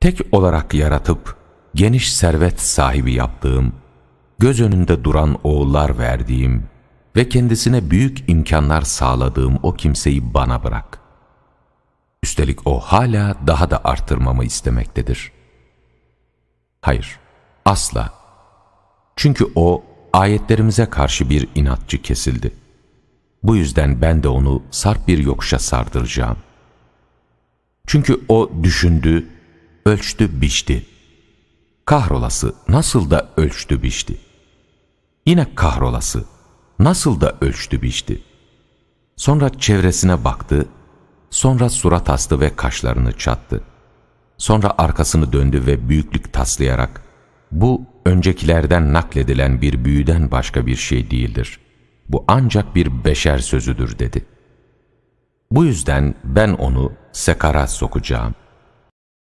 tek olarak yaratıp geniş servet sahibi yaptığım, göz önünde duran oğullar verdiğim ve kendisine büyük imkanlar sağladığım o kimseyi bana bırak. Üstelik o hala daha da artırmamı istemektedir. Hayır, asla. Çünkü o ayetlerimize karşı bir inatçı kesildi. Bu yüzden ben de onu sarp bir yokuşa sardıracağım. Çünkü o düşündü, ölçtü, biçti. Kahrolası nasıl da ölçtü, biçti. Yine kahrolası nasıl da ölçtü, biçti. Sonra çevresine baktı, sonra surat astı ve kaşlarını çattı. Sonra arkasını döndü ve büyüklük taslayarak, bu öncekilerden nakledilen bir büyüden başka bir şey değildir. Bu ancak bir beşer sözüdür dedi. Bu yüzden ben onu sekara sokacağım.